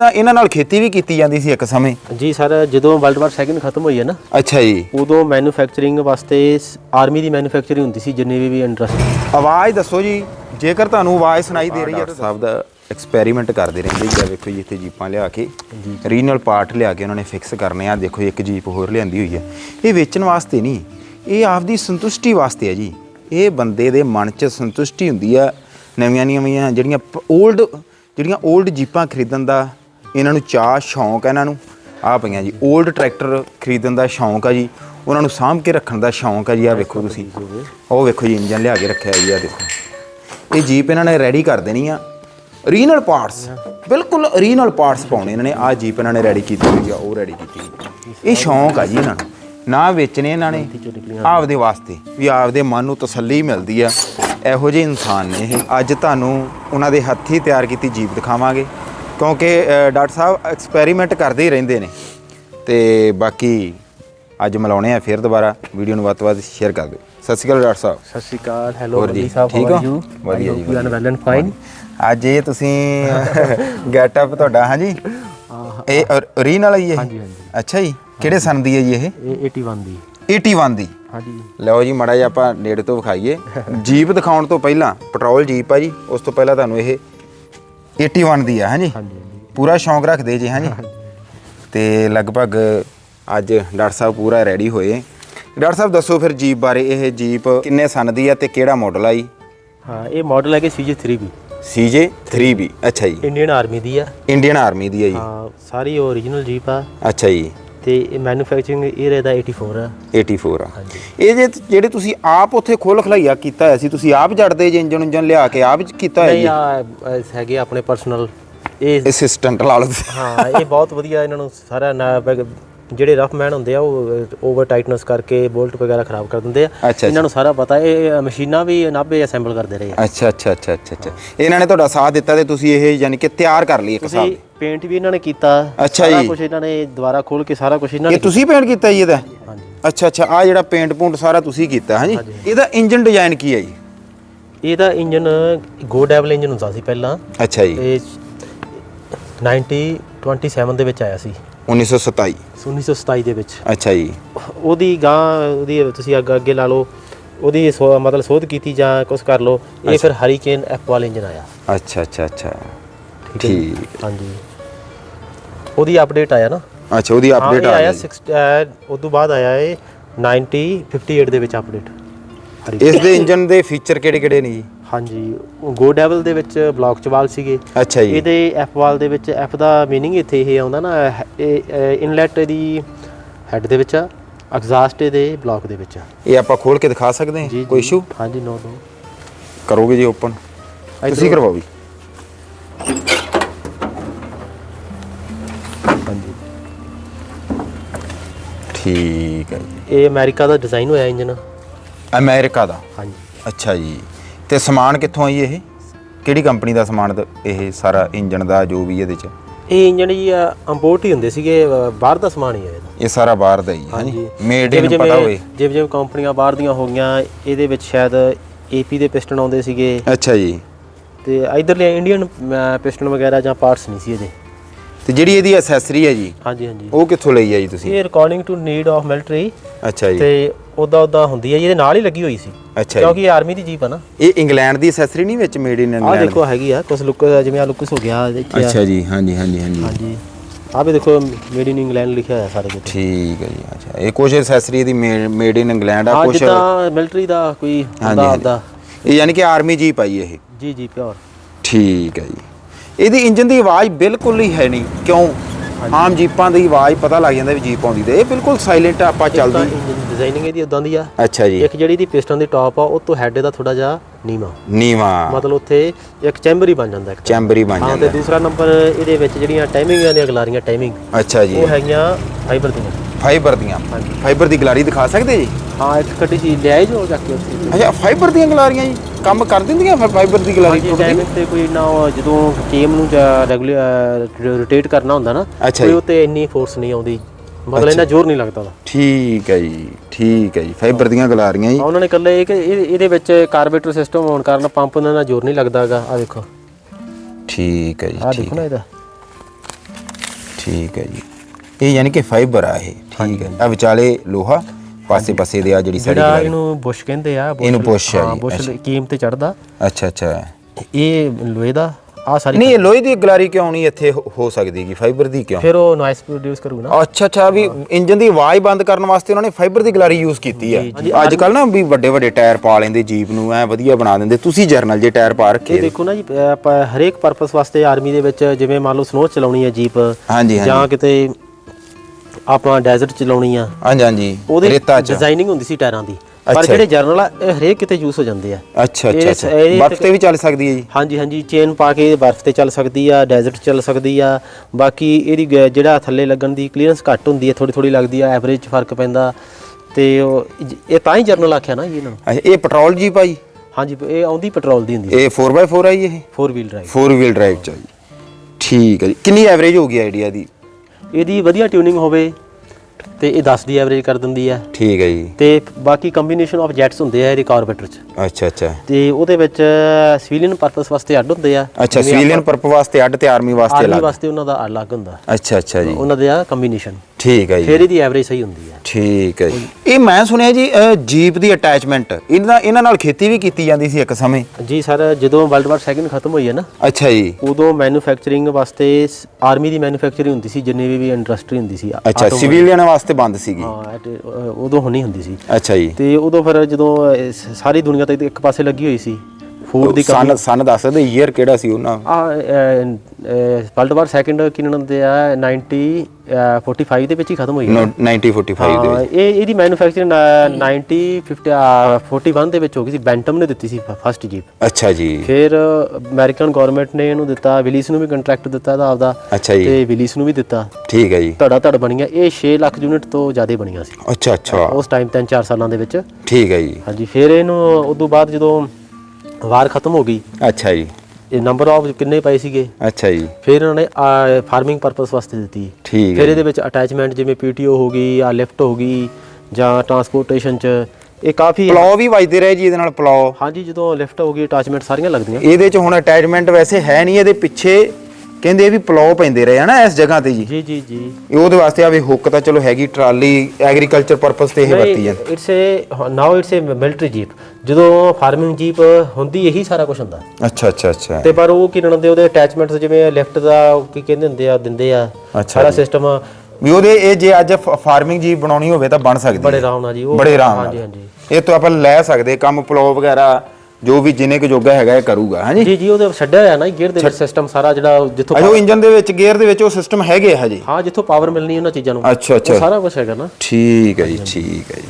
ਤਾਂ ਇਹਨਾਂ ਨਾਲ ਖੇਤੀ ਵੀ ਕੀਤੀ ਜਾਂਦੀ ਸੀ ਇੱਕ ਸਮੇਂ? ਜੀ ਸਰ ਜਦੋਂ ਵਰਲਡ ਵਾਰ ਸੈਕੰਡ ਖਤਮ ਹੋਈ ਹੈ ਨਾ ਅੱਛਾ ਜੀ। ਉਦੋਂ ਮੈਨੂਫੈਕਚਰਿੰਗ ਵਾਸਤੇ ਆਰਮੀ ਦੀ ਮੈਨੂਫੈਕਚਰਿੰਗ ਹੁੰਦੀ ਸੀ ਜਿੰਨੇ ਵੀ ਇੰਡਸਟਰੀ ਆਵਾਜ਼ ਦੱਸੋ ਜੀ ਜੇਕਰ ਤੁਹਾਨੂੰ ਆਵਾਜ਼ ਸੁਣਾਈ ਦੇ ਰਹੀ ਹੈ ਤਾਂ ਸਾਹਿਬ ਦਾ ਐਕਸਪੈਰੀਮੈਂਟ ਕਰਦੇ ਰਹਿੰਦੇ ਜੀ ਆਹ ਵੇਖੋ ਜੀ ਇੱਥੇ ਜੀਪਾਂ ਲਿਆ ਕੇ ਰੀਜਨਲ ਪਾਰਟ ਲਿਆ ਕੇ ਉਹਨਾਂ ਨੇ ਫਿਕਸ ਕਰਨੇ ਆ ਦੇਖੋ ਜੀ ਇੱਕ ਜੀਪ ਹੋਰ ਲਿਆਂਦੀ ਹੋਈ ਹੈ। ਇਹ ਵੇਚਣ ਵਾਸਤੇ ਨਹੀਂ ਇਹ ਆਪਦੀ ਸੰਤੁਸ਼ਟੀ ਵਾਸਤੇ ਹੈ ਜੀ। ਇਹ ਬੰਦੇ ਦੇ ਮਨ 'ਚ ਸੰਤੁਸ਼ਟੀ ਹੁੰਦੀ ਆ ਨਵੀਆਂ ਨਵੀਆਂ ਜਿਹੜੀਆਂ 올ਡ ਜਿਹੜੀਆਂ 올ਡ ਜੀਪਾਂ ਖਰੀਦਣ ਦਾ ਇਹਨਾਂ ਨੂੰ ਚਾਹ ਸ਼ੌਂਕ ਹੈ ਇਹਨਾਂ ਨੂੰ। ਆ ਪਈਆਂ ਜੀ 올ਡ ਟਰੈਕਟਰ ਖਰੀਦਣ ਦਾ ਸ਼ੌਂਕ ਆ ਜੀ। ਉਹਨਾਂ ਨੂੰ ਸਾਂਭ ਕੇ ਰੱਖਣ ਦਾ ਸ਼ੌਂਕ ਆ ਜੀ ਆ ਵੇਖੋ ਤੁਸੀਂ। ਉਹ ਵੇਖੋ ਜੀ ਇੰਜਨ ਲਿਆ ਕੇ ਰੱਖਿਆ ਜੀ ਆ ਦੇਖੋ। ਇਹ ਜੀਪ ਇਹਨਾਂ ਨੇ ਰੈਡੀ ਕਰ ਦੇਣੀ ਆ। ਰੀਨਲ ਪਾਰਟਸ ਬਿਲਕੁਲ ਰੀਨਲ ਪਾਰਟਸ ਪਾਉਣੇ ਇਹਨਾਂ ਨੇ। ਆ ਜੀਪ ਇਹਨਾਂ ਨੇ ਰੈਡੀ ਕੀਤੀ ਹੋਈ ਆ, ਉਹ ਰੈਡੀ ਕੀਤੀ ਹੋਈ ਇਹ ਸ਼ੌਂਕ ਆ ਜੀ ਇਹਨਾਂ ਨੂੰ। ਨਾ ਵੇਚਣੇ ਇਹਨਾਂ ਨੇ, ਆਪਦੇ ਵਾਸਤੇ, ਵੀ ਆਪਦੇ ਮਨ ਨੂੰ ਤਸੱਲੀ ਮਿਲਦੀ ਆ। ਇਹੋ ਜਿਹੇ ਇਨਸਾਨ ਨੇ ਇਹ। ਅੱਜ ਤੁਹਾਨੂੰ ਉਹਨਾਂ ਦੇ ਹੱਥੀਂ ਤਿਆਰ ਕੀਤੀ ਜੀਪ ਦਿਖਾਵਾਂਗੇ। ਕਿਉਂਕਿ ਡਾਕਟਰ ਸਾਹਿਬ ਐਕਸਪੈਰੀਮੈਂਟ ਕਰਦੇ ਹੀ ਰਹਿੰਦੇ ਨੇ। ਤੇ ਬਾਕੀ ਅੱਜ ਮਿਲਾਉਣੇ ਆ ਫਿਰ ਦੁਬਾਰਾ ਵੀਡੀਓ ਨੂੰ ਵੱਧ ਤੋਂ ਵੱਧ ਸ਼ੇਅਰ ਕਰ ਦਿਓ। ਸਤਿ ਸ਼੍ਰੀ ਅਕਾਲ ਡਾਕਟਰ ਸਾਹਿਬ। ਸਤਿ ਸ਼੍ਰੀ ਅਕਾਲ ਹੈਲੋ ਜੀ, ਜੀ ਸਾਹਿਬ ਠੀਕ how are ਹੋ? you? ਵਧੀਆ ਜੀ, well and fine. ਅੱਜ ਇਹ ਤੁਸੀਂ ਗੈਟਅਪ ਤੁਹਾਡਾ ਹਾਂਜੀ? ਇਹ ਰੀਨ ਵਾਲਾ ਹੀ ਇਹ? ਹਾਂਜੀ, ਹਾਂਜੀ। ਅੱਛਾ ਜੀ ਕਿਹੜੇ ਸਨ ਦੀ ਹੈ ਜੀ ਇਹ? ਇਹ 81 ਦੀ। 81 ਦੀ। ਹਾਂਜੀ। ਲਓ ਜੀ ਮੜਾ ਜਿਹਾ ਆਪਾਂ ਨੇੜੇ ਤੋਂ ਵਿਖਾਈਏ। ਜੀਪ ਦਿਖਾਉਣ ਤੋਂ ਪਹਿਲਾਂ ਪੈਟਰੋਲ ਜੀਪ ਆ ਜੀ ਉਸ ਤੋਂ ਪਹਿਲਾਂ ਤੁਹਾਨੂੰ ਇਹ 81 ਦੀ ਆ ਹਾਂਜੀ ਹਾਂਜੀ। ਪੂਰਾ ਸ਼ੌਂਕ ਰੱਖਦੇ ਜੀ ਹਾਂਜੀ। ਤੇ ਲਗਭਗ ਅੱਜ ਡਾਕਟਰ ਸਾਹਿਬ ਪੂਰਾ ਰੈਡੀ ਹੋਏ। ਡਾਕਟਰ ਸਾਹਿਬ ਦੱਸੋ ਫਿਰ ਜੀਪ ਬਾਰੇ ਇਹ ਜੀਪ ਕਿੰਨੇ ਸਨ ਦੀ ਆ ਤੇ ਕਿਹੜਾ ਮਾਡਲ ਆ ਜੀ? ਹਾਂ ਇਹ ਮਾਡਲ ਹੈ ਕਿ CJ3B CJ 3B ਅੱਛਾ ਜੀ। ਇੰਡੀਅਨ ਆਰਮੀ ਦੀ ਆ। ਇੰਡੀਅਨ ਆਰਮੀ ਦੀ ਆ ਜੀ। ਹਾਂ ਸਾਰੀ ਓਰੀਜਨਲ ਜੀਪ ਆ। ਅੱਛਾ ਜੀ। ਤੇ ਇਹ ਮੈਨੂਫੈਕਚਰਿੰਗ ਏਰੀਆ ਦਾ 84 ਆ। 84 ਆ। ਇਹ ਜੇ ਜਿਹੜੇ ਤੁਸੀਂ ਆਪ ਉੱਥੇ ਖੋਲ ਖਲਾਈਆ ਕੀਤਾ ਹੋਇਆ ਸੀ ਤੁਸੀਂ ਆਪ ਜੜਦੇ ਜੇ ਇੰਜਨ ਉਂਜਨ ਲਿਆ ਕੇ ਆਪ ਕੀਤਾ ਨਹੀਂ ਜੀ? ਆ ਅ, ਹੈਗੇ ਆਪਣੇ ਪਰਸਨਲ ਇਹ ਅਸਿਸਟੈਂਟ ਲਾ ਲਓ। ਹਾਂ ਇਹ ਬਹੁਤ ਵਧੀਆ ਇਹਨਾਂ ਨੂੰ ਸਾਰਾ ਜਿਹੜੇ ਰਫ ਮੈਨ ਹੁੰਦੇ ਆ ਉਹ ਓਵਰ ਟਾਈਟਨੈਸ ਕਰਕੇ ਬੋਲਟ ਵਗੈਰਾ ਖਰਾਬ ਕਰ ਦਿੰਦੇ ਆ। ਇਹਨਾਂ ਨੂੰ ਸਾਰਾ ਪਤਾ ਇਹ ਮਸ਼ੀਨਾਂ ਵੀ ਨਾਭੇ ਅਸੈਂਬਲ ਕਰਦੇ ਰਹੇ ਆ। ਅੱਛਾ ਅੱਛਾ ਅੱਛਾ ਅੱਛਾ ਅੱਛਾ। ਇਹਨਾਂ ਨੇ ਤੁਹਾਡਾ ਸਾਥ ਦਿੱਤਾ ਤੇ ਤੁਸੀਂ ਇਹ ਯਾਨੀ ਕਿ ਤਿਆਰ ਕਰ ਲਈ ਇੱਕ ਤੁਸੀਂ ਪੇਂਟ ਵੀ ਇਹਨਾਂ ਨੇ ਕੀਤਾ ਸਾਰਾ। ਕੁਝ ਇਹਨਾਂ ਨੇ ਦੁਬਾਰਾ ਖੋਲ ਕੇ ਸਾਰਾ ਕੁਝ ਇਹਨਾਂ ਇਹ ਨੇ ਤੁਸੀਂ ਪੇਂਟ ਕੀਤਾ ਜੀ ਇਹਦਾ? ਹਾਂਜੀ। ਅੱਛਾ ਅੱਛਾ ਆ ਜਿਹੜਾ ਪੇਂਟ ਪੂੰਟ ਸਾਰਾ ਤੁਸੀਂ ਕੀਤਾ ਹਾਂਜੀ? ਇਹਦਾ ਇੰਜਨ ਡਿਜ਼ਾਈਨ ਕੀ ਹੈ ਜੀ? ਇਹਦਾ ਇੰਜਨ ਗੋ ਡੈਵਲ ਇੰਜਨ ਹੁੰਦਾ ਸੀ ਪਹਿਲਾਂ। ਅੱਛਾ ਜੀ। ਇਹ 90 27 ਦੇ ਵਿੱਚ ਆਇਆ ਸੀ। 1927 1927 ਦੇ ਵਿੱਚ। ਅੱਛਾ ਜੀ। ਉਹਦੀ ਗਾਂ ਉਹਦੀ ਤੁਸੀਂ ਅੱਗੇ ਅੱਗੇ ਲਾ ਲਓ ਉਹਦੀ ਸੋ- ਮਤਲਬ ਸੋਧ ਕੀਤੀ ਜਾਂ ਕੁਝ ਕਰ ਲਓ ਇਹ ਫਿਰ ਹਰੀਕੇਨ ਐਫ ਵਾਲਾ ਇੰਜਨ ਆਇਆ। ਅੱਛਾ ਅੱਛਾ ਅੱਛਾ। ਠੀਕ ਹੈ ਜੀ? ਠੀਕ। ਹਾਂਜੀ। ਉਹਦੀ ਅਪਡੇਟ ਆਇਆ ਨਾ? ਅੱਛਾ ਉਹਦੀ ਹਾਂ, ਅਪਡੇਟ ਇਹ ਆ ਆਇਆ ਗਈ। 6 ਉਸ ਤੋਂ ਬਾਅਦ ਆਇਆ ਇਹ 90 58 ਦੇ ਵਿੱਚ ਅਪਡੇਟ ਇਸ ਦੇ ਇੰਜਨ ਦੇ ਫੀਚਰ ਕਿਹੜੇ ਕਿਹੜੇ ਨੇ ਜੀ? ਹਾਂਜੀ ਗੋ ਡੈਵਲ ਦੇ ਵਿੱਚ ਬਲੌਕ ਚਵਾਲ ਸੀਗੇ। ਅੱਛਾ ਜੀ। ਇਹਦੇ ਐਫ ਵਾਲ ਦੇ ਵਿੱਚ ਐਫ ਦਾ ਮੀਨਿੰਗ ਇੱਥੇ ਇਹ ਆਉਂਦਾ ਨਾ ਇਹ ਇਨਲੈਟ ਦੀ ਹੈਡ ਦੇ ਵਿੱਚ ਆ ਐਗਜ਼ਾਸਟ ਦੇ ਬਲੌਕ ਦੇ ਵਿੱਚ ਆ। ਇਹ ਆਪਾਂ ਖੋਲ ਕੇ ਦਿਖਾ ਸਕਦੇ ਹਾਂ? ਕੋਈ ਇਸ਼ੂ ਹਾਂਜੀ ਨੋ ਨੋ ਕਰੋਗੇ ਜੀ ਓਪਨ ਤੁਸੀਂ ਕਰਵਾਓ ਜੀ ਹਾਂਜੀ। ਠੀਕ ਹੈ ਜੀ। ਇਹ ਅਮਰੀਕਾ ਦਾ ਡਿਜ਼ਾਈਨ ਹੋਇਆ ਇੰਜਨ ਅਮਰੀਕਾ ਦਾ? ਹਾਂਜੀ। ਅੱਛਾ ਜੀ। ਤੇ ਸਮਾਨ ਕਿੱਥੋਂ ਆਈ ਇਹ? ਕਿਹੜੀ ਕੰਪਨੀ ਦਾ ਸਮਾਨ ਦ- ਇਹ ਸਾਰਾ ਇੰਜਨ ਦਾ ਜੋ ਵੀ ਇਹਦੇ ਚ? ਇਹ ਇੰਜਨ ਜੀ ਇੰਪੋਰਟ ਹੀ ਹੁੰਦੇ ਸੀਗੇ ਅ, ਬਾਹਰ ਦਾ ਸਮਾਨ ਹੀ ਹੈ ਇਹਦਾ। ਇਹ ਸਾਰਾ ਬਾਹਰ ਦਾ ਹੀ ਹੈ ਹਾਂਜੀ। ਮੇਡ ਇਨ ਪਤਾ ਹੋਵੇ। ਜਿਵੇਂ ਜਿਵੇਂ ਕੰਪਨੀਆਂ ਬਾਹਰ ਦੀਆਂ ਹੋ ਗਈਆਂ ਇਹਦੇ ਵਿੱਚ ਸ਼ਾਇਦ ਏਪੀ ਦੇ ਪਿਸਟਨ ਆਉਂਦੇ ਸੀਗੇ। ਅੱਛਾ ਜੀ। ਤੇ ਇਧਰਲੇ ਇੰਡੀਅਨ ਪਿਸਟਨ ਵਗੈਰਾ ਜਾਂ ਪਾਰਟਸ ਨਹੀਂ ਸੀ ਇਹਦੇ। ਤੇ ਜਿਹੜੀ ਇਹਦੀ ਐਸੈਸਰੀ ਹੈ ਜੀ ਹਾਂਜੀ ਹਾਂਜੀ। ਉਹ ਕਿੱਥੋਂ ਲਈ ਹੈ ਜੀ ਤੁਸੀਂ? ਇਹ recording to need of military ਅੱਛਾ ਜੀ। ਤੇ ਉਦਾਂ ਉਦਾਂ ਹੁੰਦੀ ਹੈ ਇਹਦੇ ਨਾਲ ਹੀ ਲੱਗੀ ਹੋਈ ਸੀ। ਅੱਛਾ ਜੀ। ਕਿਉਂਕਿ ਆਰਮੀ ਦੀ ਜੀਪ ਆ ਨਾ। ਇਹ ਇੰਗਲੈਂਡ ਦੀ ਐਸੈਸਰੀ ਨਹੀਂ ਵਿੱਚ ਮੇਡ ਇਨ ਇੰਗਲੈਂਡ? ਦੇਖੋ ਹੈਗੀ ਆ ਕੁਝ ਲੁੱਕ ਜਿਵੇਂ ਆ ਲੁੱਕਸ ਹੋ ਗਿਆ ਇੱਥੇ ਆ। ਅੱਛਾ ਜੀ ਹਾਂਜੀ ਹਾਂਜੀ ਹਾਂਜੀ। ਹਾਂਜੀ। ਆਹ ਵੀ ਦੇਖੋ ਮੇਡ ਇਨ ਇੰਗਲੈਂਡ ਲਿਖਿਆ ਹੋਇਆ ਸਾਰੇ ਕਿਤੇ ਠੀਕ ਹੈ ਜੀ ਅੱਛਾ। ਇਹ ਕੁਝ ਐਸੈਸਰੀ ਦੀ ਮੇਡ ਇਨ ਇੰਗਲੈਂਡ ਆ ਹਾਂ ਕੁਝ ਜਿੱਦਾਂ ਮਿਲਟਰੀ ਦਾ ਕੋਈ ਹਾਂਜੀ ਹੁੰਦਾ ਹਾਂਜੀ ਆਪਦਾ। ਇਹ ਯਾਨੀ ਕਿ ਆਰਮੀ ਜੀਪ ਆਈ ਇਹ। ਜੀ ਜੀ ਪਿਓਰ ਠੀਕ ਹੈ ਜੀ। ਇਹਦੀ ਇੰਜਨ ਦੀ ਆਵਾਜ਼ ਬਿਲਕੁਲ ਹੀ ਹੈ ਨਹੀਂ। ਕਿਉਂ? ਆਮ ਜੀਪਾਂ ਦੀ ਆਵਾਜ਼ ਪਤਾ ਲੱਗ ਜਾਂਦਾ ਵੀ ਜੀਪ ਆਉਂਦੀ ਤੇ। ਇਹ ਬਿਲਕੁਲ ਸਾਇਲੈਂਟ ਆਪਾਂ ਚੱਲਦੀ ਡਿਜ਼ਾਈਨਿੰਗ ਇਹਦੀ ਉਦਾਂ ਦੀ ਆ। ਅੱਛਾ ਜੀ। ਇੱਕ ਜਿਹੜੀ ਦੀ ਪਿਸਟਨ ਦੀ ਟਾਪ ਆ ਉਹ ਤੋਂ ਹੈਡ ਦਾ ਥੋੜਾ ਜਿਹਾ ਨੀਵਾ। ਨੀਵਾ। ਮਤਲਬ ਉੱਥੇ ਇੱਕ ਚੈਂਬਰ ਹੀ ਬਣ ਜਾਂਦਾ ਇੱਕ ਚੈਂਬਰ ਹੀ ਬਣ ਹਾਂ ਜਾਂਦਾ। ਤੇ ਦੂਸਰਾ ਨੰਬਰ ਇਹਦੇ ਵਿੱਚ ਜਿਹੜੀਆਂ ਟਾਈਮਿੰਗਾਂ ਦੀਆਂ ਗਲਾਰੀਆਂ ਟਾਈਮਿੰਗ ਅੱਛਾ ਜੀ। ਉਹ ਹੈਗੀਆਂ ਫਾਈਬਰ ਦੀਆਂ। ਫਾਈਬਰ ਦੀਆਂ। ਹਾਂਜੀ। ਫਾਈਬਰ ਦੀ ਗਲਾਰੀ ਦਿਖਾ ਸਕਦੇ ਜੀ? ਹਾਂ ਇੱਕ ਕੱਟੀ ਸੀ ਲਿਆਏ ਜੋ ਜਾ ਕੇ ਉੱਥੇ। ਅੱਛਾ ਫਾਈਬਰ ਦੀਆਂ ਗਲਾਰੀਆਂ ਜੀ? ਕੰਮ ਕਰ ਦਿੰਦੀਆਂ ਫਿਰ ਫਾਈਬਰ ਦੀ ਗਲਾਰੀ ਹਾਂਜੀ ਟੁੱਟਦੀ ਤੇ ਕੋਈ ਨਾ ਉਹ ਜਦੋਂ ਕੇਮ ਨੂੰ ਜਾਂ ਰੈਗੂਲਰ ਰੋਟੇਟ ਕਰਨਾ ਹੁੰਦਾ ਨਾ ਅੱਛਾ ਕੋਈ ਜੀ। ਉੱਤੇ ਇੰਨੀ ਫੋਰਸ ਨਹੀਂ ਆਉਂਦੀ। ਮਤਲਬ ਇਹਨਾਂ ਜ਼ੋਰ ਨਹੀਂ ਲੱਗਦਾ ਉਹਦਾ। ਠੀਕ ਹੈ ਜੀ ਠੀਕ ਹੈ ਜੀ। ਫਾਈਬਰ ਦੀਆਂ ਗਲਾਰੀਆਂ ਜੀ। ਉਹਨਾਂ ਨੇ ਕੱਲੇ ਇਹ ਕਿ ਇਹ- ਇਹਦੇ ਵਿੱਚ ਕਾਰਬੇਟਰ ਸਿਸਟਮ ਹੋਣ ਕਾਰਨ ਪੰਪ ਉਹਨਾਂ ਨਾਲ ਜ਼ੋਰ ਨਹੀਂ ਲੱਗਦਾਗਾ ਆ ਦੇਖੋ। ਠੀਕ ਹੈ ਜੀ ਆ ਠੀਕ ਦੇਖੋ ਨਾ ਇਹਦਾ। ਠੀਕ ਹੈ ਜੀ। ਇਹ ਯਾਨੀ ਕਿ ਫਾਈਬਰ ਆ ਇਹ ਠੀਕ ਹੈ। ਆ ਵਿਚਾਲੇ ਲੋਹਾ ਪਾਸੇ ਪਾਸੇ ਦੇ ਆ ਜਿਹੜੀ ਸਾਡੀ ਜਿਹੜਾ ਇਹਨੂੰ ਬੁਸ਼ ਕਹਿੰਦੇ ਆ ਇਹਨੂੰ bush ਆ ਬੁਸ਼ ਕੀਮ ਤੇ ਚੜਦਾ। ਅੱਛਾ ਅੱਛਾ। ਇਹ ਲੋਹੇ ਦਾ ਆ ਸਾਰੀ ਨਹੀਂ ਇਹ ਲੋਹੇ ਦੀ ਗਲਾਰੀ ਕਿਉਂ ਨਹੀਂ ਇੱਥੇ ਹੋ- ਸਕਦੀ ਗੀ ਫਾਈਬਰ ਦੀ ਕਿਉਂ? ਫਿਰ ਉਹ ਨੋਇਸ ਪ੍ਰੋਡਿਊਸ ਕਰੂਗਾ ਨਾ। ਅੱਛਾ ਅੱਛਾ ਵੀ ਇੰਜਨ ਦੀ ਆਵਾਜ਼ ਬੰਦ ਕਰਨ ਵਾਸਤੇ ਉਹਨਾਂ ਨੇ ਫਾਈਬਰ ਦੀ ਗਲਾਰੀ ਯੂਜ਼ ਕੀਤੀ ਆ। ਅੱਜ ਕੱਲ ਨਾ ਵੀ ਵੱਡੇ ਵੱਡੇ ਟਾਇਰ ਪਾ ਲੈਂਦੇ ਜੀਪ ਨੂੰ ਐ ਵਧੀਆ ਬਣਾ ਦਿੰਦੇ। ਤੁਸੀਂ ਜਰਨਲ ਜੇ ਟਾਇਰ ਪਾ ਇਹ ਰੱਖੇ ਦੇਖੋ ਨਾ ਜੀ ਹਰੇਕ ਪਰਪਸ ਵਾਸਤੇ ਆਰਮੀ ਦੇ ਵਿੱਚ ਜਿਵੇਂ ਮੰਨ ਲਓ ਸਨੋ ਚਲਾਉਣੀ ਹੈ ਜੀਪ ਜਾਂ ਕਿਤੇ ਆਪਾਂ ਡੈਜ਼ਰਟ ਚਲਾਉਣੀ ਆ। ਹਾਂਜੀ ਹਾਂਜੀ। ਉਹਦੇ ਰੇਤਾ ਚ। ਡਿਜ਼ਾਈਨਿੰਗ ਹੁੰਦੀ ਸੀ ਟਾਇਰਾਂ ਦੀ। ਪਰ ਅੱਛਾ। ਜਿਹੜੇ ਜਰਨਲ ਆ ਇਹ ਹਰੇਕ ਕਿਤੇ ਯੂਜ਼ ਹੋ ਜਾਂਦੇ ਆ। ਅੱਛਾ ਅੱਛਾ ਇਹ- ਅੱਛਾ। ਇਹ- ਬਰਫ਼ ਤੇ ਵੀ ਚੱਲ ਸਕਦੀ ਹੈ ਜੀ। ਹਾਂਜੀ ਹਾਂਜੀ। ਚੇਨ ਪਾ ਕੇ ਬਰਫ਼ ਤੇ ਚੱਲ ਸਕਦੀ ਆ ਡੈਜ਼ਰਟ ਚੱਲ ਸਕਦੀ ਆ। ਬਾਕੀ ਇਹਦੀ ਗ- ਜਿਹੜਾ ਥੱਲੇ ਲੱਗਣ ਦੀ ਕਲੀਅਰੈਂਸ ਘੱਟ ਹੁੰਦੀ ਹੈ ਥੋੜੀ ਥੋੜੀ ਲੱਗਦੀ ਆ ਐਵਰੇਜ 'ਚ ਫ਼ਰਕ ਪੈਂਦਾ। ਤੇ ਉਹ ਜ- ਇਹ ਤਾਂ ਹੀ ਜਰਨਲ ਆਖਿਆ ਨਾ ਜੀ ਇਹਨਾਂ ਨੂੰ। ਅੱਛਾ ਇਹ ਪੈਟਰੋਲ ਜੀ ਹਾਂਜੀ ਇਹ ਆਉਂਦੀ ਪੈਟਰੋਲ ਦੀ ਹੁੰਦੀ ਇਹ 4x4 ਆ ਜੀ ਇਹ? 4 ਵੀਲ ਡਰਾਈਵ 4 ਵੀਲ ਡਰਾਈਵ ਚ ਆ ਜੀ। ਠੀਕ ਹੈ ਜੀ। ਕਿੰਨੀ ਐਵਰੇਜ ਹੋਊਗੀ ਆਈਡੀਆ ਦੀ? ਇਹਦੀ ਵਧੀਆ ਟਿਊਨਿੰਗ ਹੋਵੇ ਤੇ ਇਹ 10 ਦੀ ਐਵਰੇਜ ਕਰ ਦਿੰਦੀ ਆ ਠੀਕ ਹੈ ਜੀ। ਤੇ ਬਾਕੀ ਕੰਬੀਨੇਸ਼ਨ ਆਫ ਜੈਟਸ ਹੁੰਦੇ ਆ ਇਹਦੇ ਕਾਰਬੇਟਰ 'ਚ ਅੱਛਾ ਅੱਛਾ। ਤੇ ਉਹਦੇ ਵਿੱਚ ਸਿਵਿਲੀਅਨ ਪਰਪਸ ਵਾਸਤੇ ਅੱਡ ਹੁੰਦੇ ਆ। ਅੱਛਾ ਸਿਵੀਲੀਅਨ ਪਰਪ ਵਾਸਤੇ ਅੱਡ ਤੇ ਆਰਮੀ ਵਾਸਤੇ ਆਰਮੀ ਅਲੱਗ। ਵਾਸਤੇ ਉਹਨਾਂ ਦਾ ਅਲੱਗ ਹੁੰਦਾ। ਅੱਛਾ ਅੱਛਾ ਜੀ। ਉਹਨਾਂ ਦੇ ਆ ਕੰਬੀਨੇਸ਼ਨ ਠੀਕ ਹੈ ਜੀ। ਫਿਰ ਇਹਦੀ ਐਵਰੇਜ ਸਹੀ ਹੁੰਦੀ ਆ ਠੀਕ ਹੈ ਜੀ। ਇਹ ਮੈਂ ਸੁਣਿਆ ਜੀ ਅ, ਜੀਪ ਦੀ ਅਟੈਚਮੈਂਟ ਇਹਨਾਂ ਇਹਨਾਂ ਨਾਲ ਖੇਤੀ ਵੀ ਕੀਤੀ ਜਾਂਦੀ ਸੀ ਇੱਕ ਸਮੇਂ। ਜੀ ਸਰ ਜਦੋਂ ਵਰਲਡ ਵਾਰ ਸੈਕੰਡ ਖਤਮ ਹੋਈ ਹੈ ਨਾ ਅੱਛਾ ਜੀ। ਉਦੋਂ ਮੈਨੂਫੈਕਚਰਿੰਗ ਵਾਸਤੇ ਆਰਮੀ ਦੀ ਮੈਨੂਫੈਕਚਰਿੰਗ ਹੁੰਦੀ ਸੀ ਜਿੰਨੀ ਵੀ ਇੰਡਸਟਰੀ ਹੁੰਦੀ ਸੀ। ਅੱਛਾ automobile- ਸਿਵੀਲੀਅਨ ਵਾਸਤੇ ਬੰਦ ਸੀਗੀ। ਹਾਂ at- ਅ, ਉਦੋਂ ਹੋਣੀ ਹੁੰਦੀ ਸੀ। ਅੱਛਾ ਜੀ। ਤੇ ਉਦੋਂ ਫਿਰ ਜਦੋਂ ਸ- ਸਾਰੀ ਦੁਨੀਆ ਤੇ ਇੱਕ ਪਾਸੇ ਲੱਗੀ ਹੋਈ ਸੀ। ਫੂਡ ਦੀ ਸਨ ਸਨ ਦੱਸ ਦੇ ਈਅਰ ਕਿਹੜਾ ਸੀ ਉਹਨਾਂ? ਆ ਵਰਲਡ ਵਾਰ ਸੈਕੰਡ ਕਿਨਨ ਦੇ ਆ? 90 ਅ, 45 ਦੇ ਵਿੱਚ ਹੀ ਖਤਮ ਹੋਈ ਹੈ। 1945 ਦੇ। ਵਿੱਚ ਇਹ ਇਹਦੀ ਮੈਨੂਫੈਕਚਰਿੰਗ 90 50 ਅ, 41 ਦੇ ਵਿੱਚ ਹੋ ਗਈ ਸੀ। ਬੈਂਟਮ ਨੇ ਦਿੱਤੀ ਸੀ ਫਸਟ ਜੀਪ ਅੱਛਾ ਜੀ। ਫਿਰ ਅਮਰੀਕਨ ਗਵਰਨਮੈਂਟ ਨੇ ਇਹਨੂੰ ਦਿੱਤਾ ਵਿਲੀਸ ਨੂੰ ਵੀ ਕੰਟਰੈਕਟ ਦਿੱਤਾ ਇਹਦਾ ਆਪਦਾ ਅੱਛਾ ਜੀ। ਤੇ ਵਿਲੀਸ ਨੂੰ ਵੀ ਦਿੱਤਾ। ਠੀਕ ਹੈ ਜੀ। ਧੜਾ ਧੜ ਬਣੀਆਂ। ਇਹ 6 ਲੱਖ ਯੂਨਿਟ ਤੋਂ ਜ਼ਿਆਦਾ ਬਣੀਆਂ ਸੀ। ਅੱਛਾ ਅੱਛਾ। ਉਸ ਟਾਈਮ 3-4 ਸਾਲਾਂ ਦੇ ਵਿੱਚ। ਠੀਕ ਹੈ ਜੀ। ਹਾਂਜੀ ਫਿਰ ਇਹਨੂੰ ਉਦੋਂ ਬਾਅਦ ਜਦੋਂ ਵਾਰ ਖਤਮ ਹੋ ਗਈ। ਅੱਛਾ ਜੀ। ਇਹ ਨੰਬਰ ਆਫ ਕਿੰਨੇ ਪਏ ਸੀਗੇ? ਅੱਛਾ ਜੀ। ਫਿਰ ਇਹਨਾਂ ਨੇ ਫਾਰਮਿੰਗ ਪਰਪਸ ਵਾਸਤੇ ਦਿੱਤੀ। ਠੀਕ ਫਿਰ ਇਹਦੇ ਵਿੱਚ ਅਟੈਚਮੈਂਟ ਜਿਵੇਂ ਪੀਟੀਓ ਹੋ ਗਈ ਆ ਲਿਫਟ ਹੋ ਗਈ ਜਾਂ ਟਰਾਂਸਪੋਰਟੇਸ਼ਨ ਚ ਇਹ ਕਾਫੀ ਪਲਾਓ ਵੀ ਵੱਜਦੇ ਰਹੇ ਜੀ ਇਹਦੇ ਨਾਲ ਪਲਾਓ। ਹਾਂਜੀ ਜਦੋਂ ਲਿਫਟ ਹੋ ਗਈ ਅਟੈਚਮੈਂਟ ਸਾਰੀਆਂ ਲੱਗਦੀਆਂ। ਇਹਦੇ ਚ ਹੁਣ ਅਟੈਚਮੈਂਟ ਵੈਸੇ ਹੈ ਨਹੀਂ ਇਹਦੇ ਪਿੱਛੇ ਕਹਿੰਦੇ ਇਹ ਵੀ ਪਲਾਓ ਪੈਂਦੇ ਰਹੇ ਹਨਾ ਇਸ ਜਗ੍ਹਾ ਤੇ ਜੀ। ਜੀ ਜੀ ਜੀ। ਇਹ ਉਹਦੇ ਵਾਸਤੇ ਆ ਵੀ ਹੁੱਕ ਤਾਂ ਚਲੋ ਹੈਗੀ ਟਰਾਲੀ ਐਗਰੀਕਲਚਰ ਪਰਪਸ ਤੇ ਇਹ ਵਰਤੀ ਜਾਂਦੀ it's a now it's a military jeep ਜਦੋਂ ਫਾਰਮਿੰਗ ਜੀਪ ਹੁੰਦੀ ਇਹੀ ਸਾਰਾ ਕੁਝ ਹੁੰਦਾ। ਅੱਛਾ ਅੱਛਾ ਅੱਛਾ। ਤੇ ਪਰ ਉਹ ਕੀ ਨਣ ਦੇ ਉਹਦੇ ਅਟੈਚਮੈਂਟਸ ਜਿਵੇਂ ਲਿਫਟ ਦਾ ਕੀ ਕਹਿੰਦੇ ਹੁੰਦੇ ਆ ਦਿੰਦੇ ਆ ਸਾਰਾ। ਸਿਸਟਮ ਵੀ ਉਹਦੇ ਇਹ ਜੇ ਅੱਜ ਫਾਰਮਿੰਗ ਜੀ ਬਣਾਉਣੀ ਹੋਵੇ ਤਾਂ ਬਣ ਸਕਦੀ ਬੜੇ ਆਰਾਮ ਨਾਲ ਜੀ ਉਹ ਬੜੇ ਆਰਾਮ ਹਾਂਜੀ ਨਾਲ। ਹਾਂਜੀ। ਇਹ ਤੋਂ ਆਪਾਂ ਲੈ ਸਕਦੇ ਕੰਮ ਪਲਾਓ ਵਗੈਰਾ ਜੋ ਵੀ ਜਿੰਨੇ ਕੁ ਜੋਗਾ ਹੈਗਾ ਇਹ ਕਰੂਗਾ ਹਾਂਜੀ? ਜੀ ਜੀ ਉਹਦੇ ਛੱਡਿਆ ਹੋਇਆ ਨਾ ਗੇਅਰ ਦੇ ਵਿੱਚ ਸਿਸਟਮ ਸਾਰਾ ਜਿਹੜਾ ਜਿੱਥੋਂ ਅਜੋ ਇੰਜਨ ਦੇ ਵਿੱਚ ਗੇਅਰ ਦੇ ਵਿੱਚ ਉਹ ਸਿਸਟਮ ਹੈਗੇ ਆ ਹਜੇ? ਹਾਂ ਜਿੱਥੋਂ ਪਾਵਰ ਮਿਲਣੀ ਉਹਨਾਂ ਚੀਜ਼ਾਂ ਨੂੰ। ਅੱਛਾ ਉਹ ਅੱਛਾ ਸਾਰਾ ਕੁਝ ਹੈਗਾ ਨਾ। ਠੀਕ ਹੈ ਜੀ ਠੀਕ ਹੈ ਜੀ।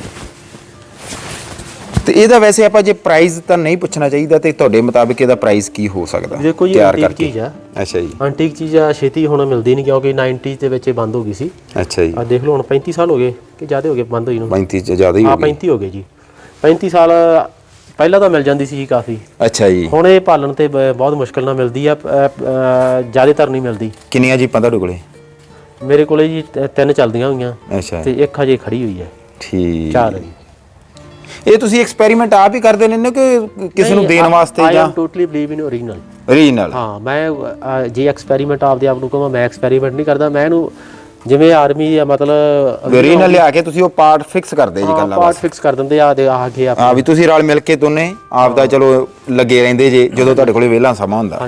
ਤੇ ਇਹਦਾ ਵੈਸੇ ਆਪਾਂ ਜੇ ਪ੍ਰਾਈਸ ਤਾਂ ਨਹੀਂ ਪੁੱਛਣਾ ਚਾਹੀਦਾ ਤੇ ਤੁਹਾਡੇ ਮੁਤਾਬਿਕ ਇਹਦਾ ਪ੍ਰਾਈਸ ਕੀ ਹੋ ਸਕਦਾ? ਦੇਖੋ ਜੀ ਤਿਆਰ antique ਕਰਕੇ। ਚੀਜ਼ ਆ। ਅੱਛਾ ਜੀ। ਐਂਟੀਕ ਚੀਜ਼ ਆ ਛੇਤੀ ਹੁਣ ਮਿਲਦੀ ਨਹੀਂ ਕਿਉਂਕਿ 90 ਦੇ ਵਿੱਚ ਇਹ ਬੰਦ ਹੋ ਗਈ ਸੀ। ਅੱਛਾ ਜੀ। ਆ ਦੇਖ ਲਓ ਹੁਣ 35 ਸਾਲ ਹੋ ਗਏ ਕਿ ਜ਼ਿਆਦਾ ਹੋ ਗਏ ਬੰਦ ਹੋਈ ਨੂੰ। 35 ਚ ਜ਼ਿਆਦਾ ਹੀ ਹਾਂ ਗਈ। 35 ਹੋ ਗਏ ਜੀ। 35 ਸਾਲ ਪਹਿਲਾਂ ਤਾਂ ਮਿਲ ਜਾਂਦੀ ਸੀ ਜੀ ਕਾਫੀ। ਅੱਛਾ ਜੀ। ਹੁਣ ਇਹ ਪਾਲਣ ਤੇ ਬ- ਬਹੁਤ ਮੁਸ਼ਕਲ ਨਾਲ ਮਿਲਦੀ ਆ ਜ਼ਿਆਦਾਤਰ ਨਹੀਂ ਮਿਲਦੀ। ਕਿੰਨੀਆਂ ਜੀਪਾਂ ਤੁਹਾਡੇ ਕੋਲੇ? ਮੇਰੇ ਕੋਲੇ ਜੀ ਤ- ਤਿੰਨ ਚੱਲਦੀਆਂ ਹੋਈਆਂ। ਅੱਛਾ ਤੇ ਇੱਕ ਹਜੇ ਖੜੀ ਹੋਈ ਹੈ। ਠੀਕ। ਚਾਰ ਹੈ ਜੀ। ਇਹ ਤੁਸੀਂ ਐਕਸਪੈਰੀਮੈਂਟ ਆਪ ਹੀ ਕਰਦੇ ਰਹਿੰਦੇ ਹੋ ਕਿ ਕਿਸੇ ਨੂੰ ਦੇਣ ਵਾਸਤੇ ਜਾਂ? Totally believe in original regional ਹਾਂ ਮੈਂ ਜੇ ਐਕਸਪੈਰੀਮੈਂਟ ਆਪਦੇ ਆਪ ਨੂੰ ਕਹਾਂ ਮੈਂ ਐਕਸਪੈਰੀਮੈਂਟ ਨਹੀਂ ਕਰਦਾ ਮੈਂ ਇਹਨੂੰ ਜਿਵੇਂ ਆਰਮੀ ਆ ਮਤਲਬ ਰੀਜਨਲ ਲਿਆ ਕੇ ਤੁਸੀਂ ਉਹ ਪਾਰਟ ਫਿਕਸ ਕਰਦੇ ਜੀ ਗੱਲਾਂ ਪਾਰਟ ਫਿਕਸ ਕਰ ਦਿੰਦੇ ਆ ਦੇ ਆ ਕੇ ਹਾਂ ਵੀ ਤੁਸੀਂ ਰਲ ਮਿਲ ਕੇ ਦੋਨੇ ਆਪ ਦਾ ਚਲੋ ਲੱਗੇ ਰਹਿੰਦੇ ਜੇ ਜਦੋਂ ਤੁਹਾਡੇ ਕੋਲੇ ਵਿਹਲਾ ਸਮਾਂ ਹੁੰਦਾ।